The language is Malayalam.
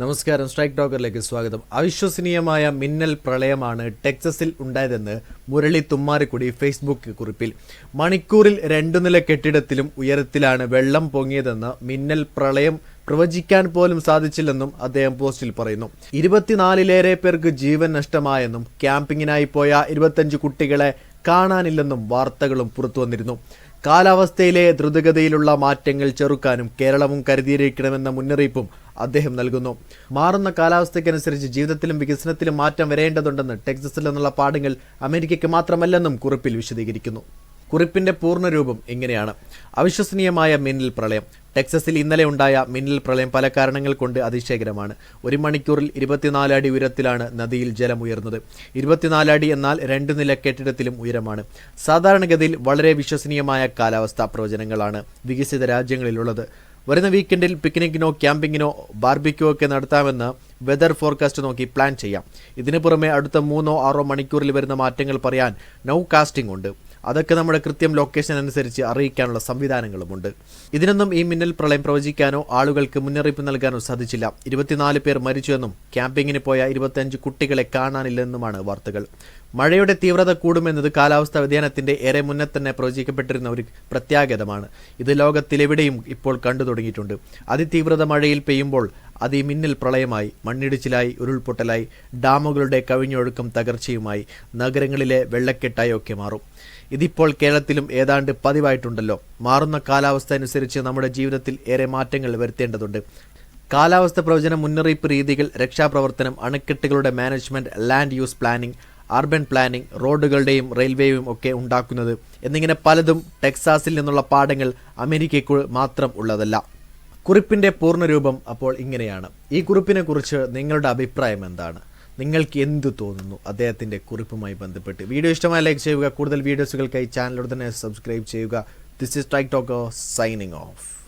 നമസ്കാരം സ്ട്രൈക്ക് ടോക്കറിലേക്ക് സ്വാഗതം. അവിശ്വസനീയമായ മിന്നൽ പ്രളയമാണ് ടെക്സസിൽ ഉണ്ടായതെന്ന് മുരളി തുമ്മാരിക്കുടി ഫേസ്ബുക്ക് കുറിപ്പിൽ. മണിക്കൂറിൽ രണ്ടു നില കെട്ടിടത്തിലും ഉയരത്തിലാണ് വെള്ളം പൊങ്ങിയതെന്ന് മിന്നൽ പ്രളയം പ്രവചിക്കാൻ പോലും സാധിച്ചില്ലെന്നും അദ്ദേഹം പോസ്റ്റിൽ പറയുന്നു. ഇരുപത്തിനാലിലേറെ പേർക്ക് ജീവൻ നഷ്ടമായെന്നും ക്യാമ്പിങ്ങിനായി പോയ ഇരുപത്തഞ്ച് കുട്ടികളെ കാണാനില്ലെന്നും വാർത്തകളും പുറത്തു വന്നിരുന്നു കാലാവസ്ഥയിലെ ദ്രുതഗതിയിലുള്ള മാറ്റങ്ങൾ ചെറുക്കാനും കേരളവും കരുതിയിരിക്കണമെന്ന മുന്നറിയിപ്പും അദ്ദേഹം നൽകുന്നു. മാറുന്ന കാലാവസ്ഥയ്ക്കനുസരിച്ച് ജീവിതത്തിലും വികസനത്തിലും മാറ്റം വരേണ്ടതുണ്ടെന്ന് ടെക്സസിൽ നിന്നുള്ള പാഠങ്ങൾ അമേരിക്കയ്ക്ക് മാത്രമല്ലെന്നും കുറിപ്പിൽ വിശദീകരിക്കുന്നു. കുറിപ്പിന്റെ പൂർണരൂപം ഇങ്ങനെയാണ്. അവിശ്വസനീയമായ മിന്നൽ പ്രളയം. ടെക്സസിൽ ഇന്നലെ ഉണ്ടായ മിന്നൽ പ്രളയം പല കാരണങ്ങൾ കൊണ്ട് അതിശയകരമാണ്. ഒരു മണിക്കൂറിൽ ഇരുപത്തിനാല് അടി ഉയരത്തിലാണ് നദിയിൽ ജലം ഉയർന്നത്. ഇരുപത്തിനാല് അടി എന്നാൽ രണ്ട് നില കെട്ടിടത്തിലും ഉയരമാണ്. സാധാരണഗതിയിൽ വളരെ വിശ്വസനീയമായ കാലാവസ്ഥാ പ്രവചനങ്ങളാണ് വികസിത രാജ്യങ്ങളിലുള്ളത്. വരുന്ന വീക്കെൻഡിൽ പിക്നിക്കിനോ ക്യാമ്പിങ്ങിനോ ബാർബിക്കോ ഒക്കെ നടത്താമെന്ന് വെതർ ഫോർകാസ്റ്റ് നോക്കി പ്ലാൻ ചെയ്യാം. ഇതിനു പുറമെ അടുത്ത മൂന്നോ ആറോ മണിക്കൂറിൽ വരുന്ന മാറ്റങ്ങൾ പറയാൻ നൗ കാസ്റ്റിംഗ് ഉണ്ട്. അതൊക്കെ നമ്മുടെ കൃത്യം ലൊക്കേഷൻ അനുസരിച്ച് അറിയിക്കാനുള്ള സംവിധാനങ്ങളുമുണ്ട്. ഇതിനൊന്നും ഈ മിന്നൽ പ്രളയം പ്രവചിക്കാനോ ആളുകൾക്ക് മുന്നറിയിപ്പ് നൽകാനോ സാധിച്ചില്ല. ഇരുപത്തിനാല് പേർ മരിച്ചുവെന്നും ക്യാമ്പിങ്ങിന് പോയ ഇരുപത്തിയഞ്ച് കുട്ടികളെ കാണാനില്ലെന്നുമാണ് വാർത്തകൾ. മഴയുടെ തീവ്രത കൂടുമെന്നത് കാലാവസ്ഥാ വ്യതിയാനത്തിന്റെ ഏറെ മുന്നേ തന്നെ പ്രവചിക്കപ്പെട്ടിരുന്ന ഒരു പ്രത്യാഗതമാണ് ഇത് ലോകത്തിലെവിടെയും ഇപ്പോൾ കണ്ടു തുടങ്ങിയിട്ടുണ്ട്. അതിതീവ്രത മഴയിൽ പെയ്യുമ്പോൾ അത് മിന്നൽ പ്രളയമായി മണ്ണിടിച്ചിലായി ഉരുൾപൊട്ടലായി ഡാമുകളുടെ കവിഞ്ഞൊഴുക്കും തകർച്ചയുമായി നഗരങ്ങളിലെ വെള്ളക്കെട്ടായി ഒക്കെ മാറും. ഇതിപ്പോൾ കേരളത്തിലും ഏതാണ്ട് പതിവായിട്ടുണ്ടല്ലോ. മാറുന്ന കാലാവസ്ഥ അനുസരിച്ച് നമ്മുടെ ജീവിതത്തിൽ ഏറെ മാറ്റങ്ങൾ വരുത്തേണ്ടതുണ്ട്. കാലാവസ്ഥ പ്രവചന മുന്നറിയിപ്പ് രീതികൾ രക്ഷാപ്രവർത്തനം അണക്കെട്ടുകളുടെ management land use planning urban planning റോഡുകളുടെയും റെയിൽവേയും ഒക്കെ ഉണ്ടാക്കുന്നത് എന്നിങ്ങനെ പലതും ടെക്സാസിൽ നിന്നുള്ള പാഠങ്ങൾ അമേരിക്കയ്ക്ക് മാത്രം ഉള്ളതല്ല. കുറിപ്പിന്റെ പൂർണരൂപം അപ്പോൾ ഇങ്ങനെയാണ്. ഈ കുറിപ്പിനെ കുറിച്ച് നിങ്ങളുടെ അഭിപ്രായം എന്താണ്? നിങ്ങൾക്ക് എന്ത് തോന്നുന്നു? അദ്ദേഹത്തിന്റെ കുറിപ്പുമായി ബന്ധപ്പെട്ട്. വീഡിയോ ഇഷ്ടമായി ലൈക്ക് ചെയ്യുക. കൂടുതൽ വീഡിയോസുകൾക്കായി ചാനൽ തന്നെ സബ്സ്ക്രൈബ് ചെയ്യുക. ദിസ് ഇസ് സ്ട്രൈക്ക് ടോക്കോ സൈനിങ് ഓഫ്